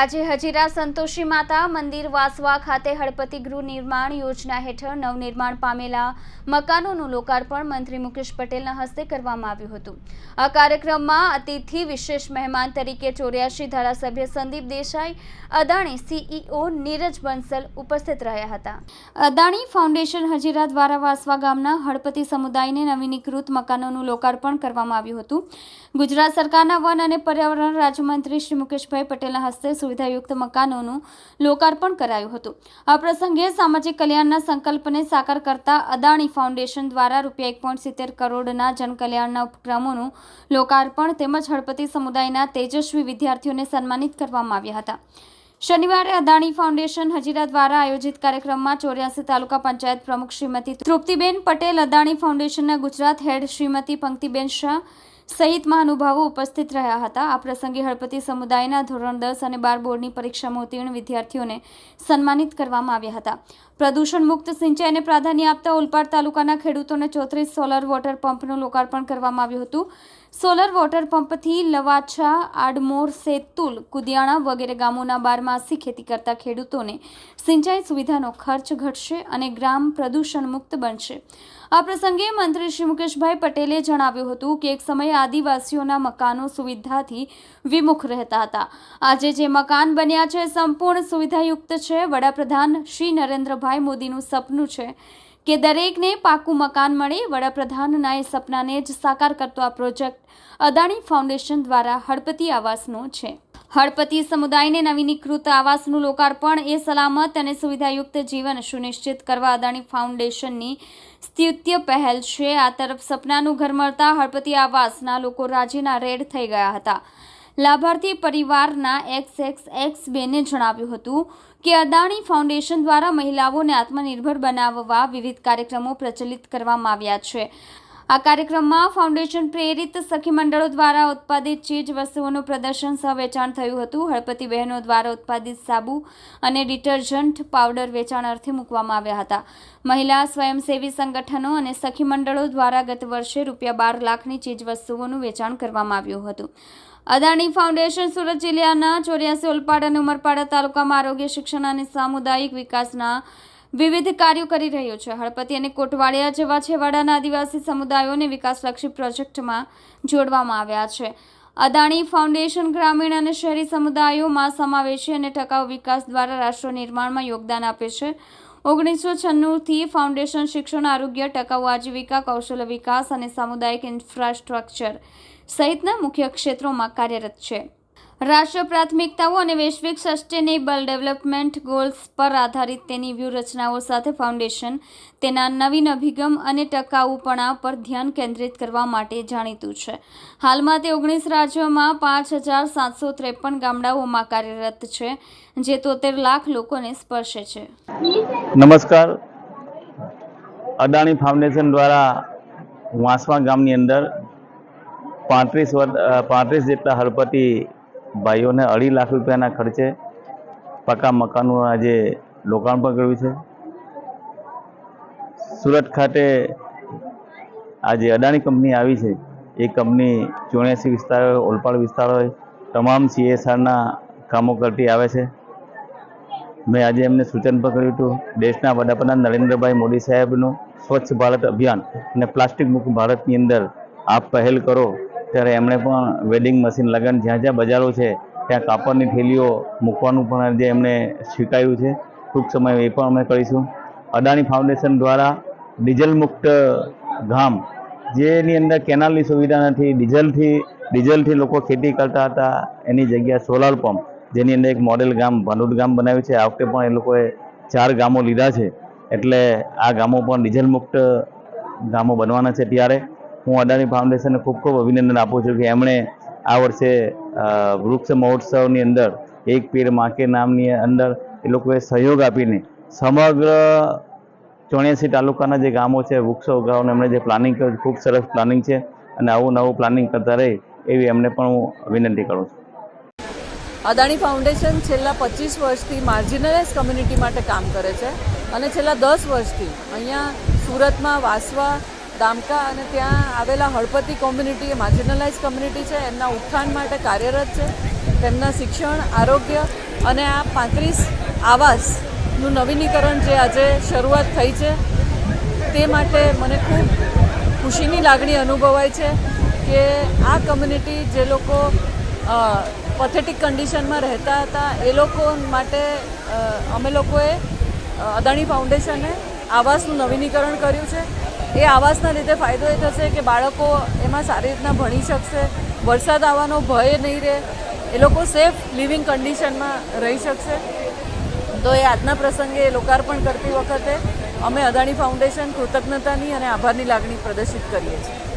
આજે હજીરા સંતોષી માતા મંદિર વાસવા ખાતે હળપતિ ગૃહ નિર્માણ યોજના હેઠળ નવનિર્માણ પામેલા મકાનોનું લોકાર્પણ મંત્રી મુકેશ પટેલના હસ્તે કરવામાં આવ્યું હતું. આ કાર્યક્રમમાં અતિથિ વિશેષ મહેમાન તરીકે ચોર્યાસી ધારાસભ્ય સંદીપ દેસાઈ, અદાણી સીઈઓ નીરજ બંસલ ઉપસ્થિત રહ્યા હતા. અદાણી ફાઉન્ડેશન હજીરા દ્વારા વાસવા ગામના હળપતિ સમુદાયને નવીનીકૃત મકાનોનું લોકાર્પણ કરવામાં આવ્યું હતું. ગુજરાત સરકારના વન અને પર્યાવરણ રાજ્યમંત્રી શ્રી મુકેશભાઈ પટેલના હસ્તે સુવિધાયુક્ત મકાનોનું લોકાર્પણ કરાયું હતું. આ પ્રસંગે સામાજિક કલ્યાણના સંકલ્પને સાકાર કરતા અદાણી ફાઉન્ડેશન દ્વારા રૂપિયા એક પોઈન્ટ સિત્તેર કરોડના જનકલ્યાણના ઉપક્રમોનું લોકાર્પણ તેમજ હળપતિ સમુદાયના તેજસ્વી વિદ્યાર્થીઓને સન્માનિત કરવામાં આવ્યા હતા. શનિવારે અદાણી ફાઉન્ડેશન હજીરા દ્વારા આયોજિત કાર્યક્રમમાં ચોર્યાસી તાલુકા પંચાયત પ્રમુખ શ્રીમતી તૃપ્તિબેન પટેલ, અદાણી ફાઉન્ડેશનના ગુજરાત હેડ શ્રીમતી પંક્તિબેન શાહ સહિત મહાનુભાવો ઉપસ્થિત રહ્યા હતા. આ પ્રસંગે હળપતિ સમુદાયના ધોરણ દસ અને બાર બોર્ડની પરીક્ષામાં ઉત્તીર્ણ વિદ્યાર્થીઓને સન્માનિત કરવામાં આવ્યા હતા. પ્રદૂષણ મુક્ત સિંચાઈને પ્રાધાન્ય આપતા ઓલપાડ તાલુકાના ખેડૂતોને ચોત્રીસ સોલર વોટર પંપનું લોકાર્પણ કરવામાં આવ્યું હતું. સોલર વોટર પંપથી લવાછા, આડમોર, સેતુલ, કુદિયાણા વગેરે ગામોના બારમાસી ખેતી કરતા ખેડૂતોને સિંચાઈ સુવિધાનો ખર્ચ ઘટશે અને ગ્રામ પ્રદૂષણ મુક્ત બનશે. આ પ્રસંગે મંત્રી શ્રી મુકેશભાઈ પટેલે જણાવ્યું હતું કે એક સમયે આદિવાસીઓના મકાનો સુવિધાથી વિમુખ રહેતા હતા. આજે જે મકાન બન્યા છે સંપૂર્ણ સુવિધાયુક્ત છે. વડાપ્રધાન શ્રી નરેન્દ્રભાઈ મોદીનું સપનું છે કે દરેકને પાકું મકાન મળે, વડાપ્રધાનના એ સપનાને જ સાકાર કરતો આ પ્રોજેક્ટ અદાણી ફાઉન્ડેશન દ્વારા હળપતિ આવાસનો છે. હળપતિ સમુદાયને નવીનીકૃત આવાસનું લોકાર્પણ, એ સલામત અને સુવિધાયુક્ત જીવન સુનિશ્ચિત કરવા અદાણી ફાઉન્ડેશનની સ્તુત્ય પહેલ છે. આ તરફ સપનાનું ઘર મળતા હળપતિ આવાસના લોકો રાજીના રેડ થઈ ગયા હતા. લાભાર્થી પરિવારના એક્સ એક્સ એક્સ બેને જણાવ્યું હતું કે અદાણી ફાઉન્ડેશન દ્વારા મહિલાઓને આત્મનિર્ભર બનાવવા વિવિધ કાર્યક્રમો પ્રચલિત કરવામાં આવ્યા છે. આ કાર્યક્રમમાં ફાઉન્ડેશન પ્રેરિત સખી મંડળો દ્વારા ઉત્પાદિત ચીજ વસ્તુઓનું પ્રદર્શન સહ વેચાણ થયું હતું. હળપતિ બહેનો દ્વારા ઉત્પાદિત સાબુ અને ડિટર્જન્ટ પાવડર વેચાણ અર્થે મૂકવામાં આવ્યા હતા. મહિલા સ્વયંસેવી સંગઠનો અને સખી મંડળો દ્વારા ગત વર્ષે રૂપિયા બાર લાખની ચીજ વસ્તુઓનું વેચાણ કરવામાં આવ્યું હતું. અદાણી ફાઉન્ડેશન સુરત જિલ્લાના ચોર્યાસી ઓલપાડ અને ઉમરપાડા તાલુકામાં આરોગ્ય શિક્ષણ અને સામુદાયિક વિકાસના વિવિધ કાર્યો કરી રહ્યું છે. હળપતિ અને કોટવાડિયા જેવા છેવાડાના આદિવાસી સમુદાયોને વિકાસલક્ષી પ્રોજેક્ટમાં જોડવામાં આવ્યા છે. અદાણી ફાઉન્ડેશન ગ્રામીણ અને શહેરી સમુદાયોમાં સમાવેશી અને ટકાઉ વિકાસ દ્વારા રાષ્ટ્ર નિર્માણમાં યોગદાન આપે છે. ઓગણીસો છન્નુંથી ફાઉન્ડેશન શિક્ષણ, આરોગ્ય, ટકાઉ આજીવિકા, કૌશલ્ય વિકાસ અને સામુદાયિક ઇન્ફ્રાસ્ટ્રક્ચર સહિતના મુખ્ય ક્ષેત્રોમાં કાર્યરત છે. રાષ્ટ્ર પ્રાથમિકતાઓ અને વૈશ્વિક સસ્ટેનેબલ ડેવલપમેન્ટ ગોલ્સ પર આધારિત તેની વ્યૂહરચનાઓ સાથે ફાઉન્ડેશન તેના નવીન અભિગમ અને ટકાઉપણા પર ધ્યાન કેન્દ્રિત કરવા માટે જાણીતું છે. હાલમાં તે ઓગણીસ રાજ્યોમાં પાંચ હજાર સાતસો ત્રેપન ગામડાઓમાં કાર્યરત છે, જે તોતેર લાખ લોકોને સ્પર્શે છે. નમસ્કાર. અદાણી ફાઉન્ડેશન દ્વારા વાંસવા ગામની અંદર પાંત્રીસ પાંત્રીસ જેટલા હળપતિ ભાઈઓને અઢી લાખ રૂપિયાના ખર્ચે પાકા મકાનનું આજે લોકાર્પણ કર્યું છે. સુરત ખાતે આજે અદાણી કંપની આવી છે, એ કંપની ચોર્યાસી વિસ્તાર ઓલપાડ વિસ્તાર હોય તમામ સીએસઆરના કામો કરતી આવે છે. મેં આજે એમને સૂચન પણ કર્યું હતું, દેશના વડાપ્રધાન નરેન્દ્રભાઈ મોદી સાહેબનું સ્વચ્છ ભારત અભિયાન અને પ્લાસ્ટિક મુક્ત ભારતની અંદર આપ પહેલ કરો ત્યારે એમણે પણ વેડિંગ મશીન લગન જ્યાં જ્યાં બજારો છે, ત્યાં કાપડની થેલીઓ મૂકવાનું પણ આજે એમણે સ્વીકાર્યું છે. ટૂંક સમય એ પણ અમે કરીશું. અદાણી ફાઉન્ડેશન દ્વારા ડીઝલ મુક્ત ગામ, જેની અંદર કેનાલની સુવિધા નથી ડીઝલથી ડીઝલથી લોકો ખેતી કરતા હતા, એની જગ્યાએ સોલાર પંપ જેની અંદર એક મોડેલ ગામ ભાનુડ ગામ બનાવ્યું છે. આ વખતે પણ એ લોકોએ ચાર ગામો લીધા છે. એટલે આ ગામો પણ ડીઝલ મુક્ત ગામો બનવાના છે ત્યારે. હું અદાણી ફાઉન્ડેશનને ખૂબ ખૂબ અભિનંદન આપું છું કે એમણે આ વર્ષે વૃક્ષ મહોત્સવની અંદર, એક પીર માકે નામની અંદર એ લોકોએ સહયોગ આપીને સમગ્ર ચોણ્યાસી તાલુકાના જે ગામો છે, વૃક્ષો ઉગાવવાનું એમણે જે પ્લાનિંગ કર્યું ખૂબ સરસ પ્લાનિંગ છે અને આવું નવું પ્લાનિંગ કરતા રહે એવી એમને પણ હું વિનંતી કરું છું. અદાણી ફાઉન્ડેશન છેલ્લા પચીસ વર્ષથી માર્જિનલાઇઝ કમ્યુનિટી માટે કામ કરે છે અને છેલ્લા દસ વર્ષથી અહીંયા સુરતમાં વાસવા દામકા અને ત્યાં આવેલા હળપતિ કોમ્યુનિટી એ માર્જિનલાઇઝ કમ્યુનિટી છે. એમના ઉત્થાન માટે કાર્યરત છે. તેમના શિક્ષણ, આરોગ્ય અને આ પાંત્રીસ આવાસનું નવીનીકરણ જે આજે શરૂઆત થઈ છે, તે માટે મને ખૂબ ખુશીની લાગણી અનુભવાય છે કે આ કમ્યુનિટી જે લોકો પથેટિક કન્ડિશનમાં રહેતા હતા, એ લોકો માટે અમે લોકોએ અદાણી ફાઉન્ડેશને આવાસનું નવીનીકરણ કર્યું છે. એ આવાસના લીધે ફાયદો એ થશે કે બાળકો એમાં સારી રીતના ભણી શકશે, વરસાદ આવવાનો ભય નહીં રહે, એ લોકો સેફ લિવિંગ કન્ડિશનમાં રહી શકશે. તો એ આજના પ્રસંગે લોકાર્પણ કરતી વખતે અમે અદાણી ફાઉન્ડેશન કૃતજ્ઞતાની અને આભારની લાગણી પ્રદર્શિત કરીએ છીએ.